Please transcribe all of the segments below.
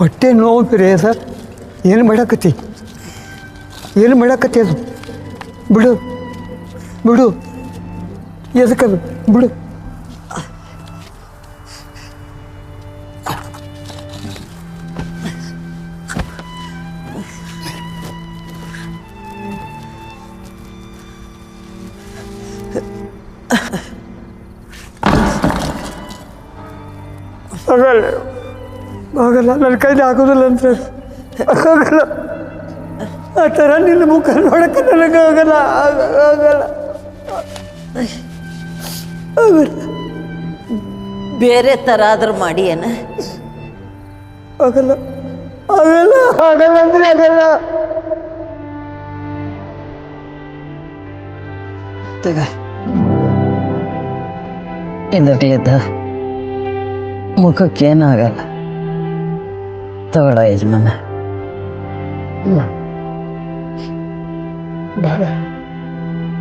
ಹೊಟ್ಟೆ ನೋವು ಸರ್. ಏನು ಮಾಡಾಕತ್ತಿ? ಏನು ಮಾಡಾಕತ್ತಿ ಅದು? ಬಿಡು. ಬಿಡು. ಎದಕ್ಕದು ಬಿಡು. ಆಗಲ್ಲ ಆಗಲ್ಲ ನನ್ನ ಕೈಲಿ ಆಗೋದಿಲ್ಲ ಅಂತ. ಆಗಲ್ಲ ಆ ಥರ ನಿನ್ನ ಮುಖ ನೋಡಕ್ಕೆ ನನಗೆ ಆಗ- ಆಗಲ್ಲ. ಆಗಲ್ಲ. ಬೇರೆ ಥರ ಆದ್ರೂ ಮಾಡಿ ಏನ? ಆಗಲ್ಲ. ಆಗಲ್ಲ ಆಗಲ್ಲ ಅಂದ್ರೆ ಆಗಲ್ಲ. ತಗ. ಇದಕ್ಲಿದ್ದ ಮುಖಕ್ಕೇನಾಗಲ್ಲ ತಗೊಳ ಯಜಮಾನ.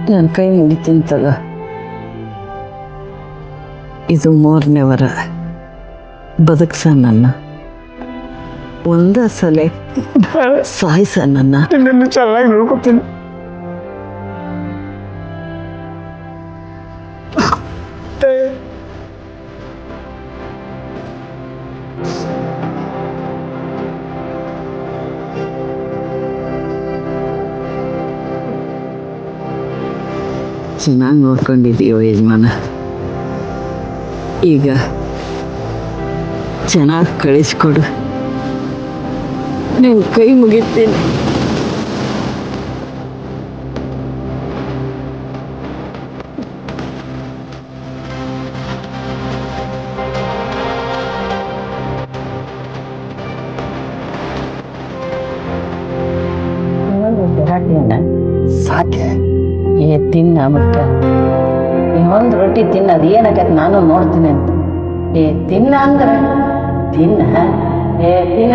ನನ್ನ ಕೈ ಹಿಡಿತೀನಿ ತಗ. ಇದು ಮೂರನೇ ವರ. ಬದುಕ್ಸ ನನ್ನ. ಒಂದ ಸಲ ಸಾಯಿಸ ನನ್ನ. ನಿನ್ನನ್ನು ಚೆನ್ನಾಗಿ ನೋಡ್ಕೊತೀನಿ. ಚೆನ್ನಾಗಿ ನೋಡ್ಕೊಂಡಿದ್ದೀಯೋ ಯಜಮಾನ. ಈಗ ಚೆನ್ನಾಗಿ ಕಳಿಸ್ಕೊಡು. ನಿನ್ನ ಕೈ ಮುಗಿತೀನಿ. ಸಾಕೆ ಏ, ತಿನ್ನ ಮತ್ತೆ. ಒಂದು ರೊಟ್ಟಿ ತಿನ್ನ ಅದು ನಾನು ನೋಡ್ತೀನಿ ಅಂತ. ಏ, ತಿನ್ನ ಅಂದ್ರೆ ತಿನ್ನ. ಏ, ತಿನ್ನ.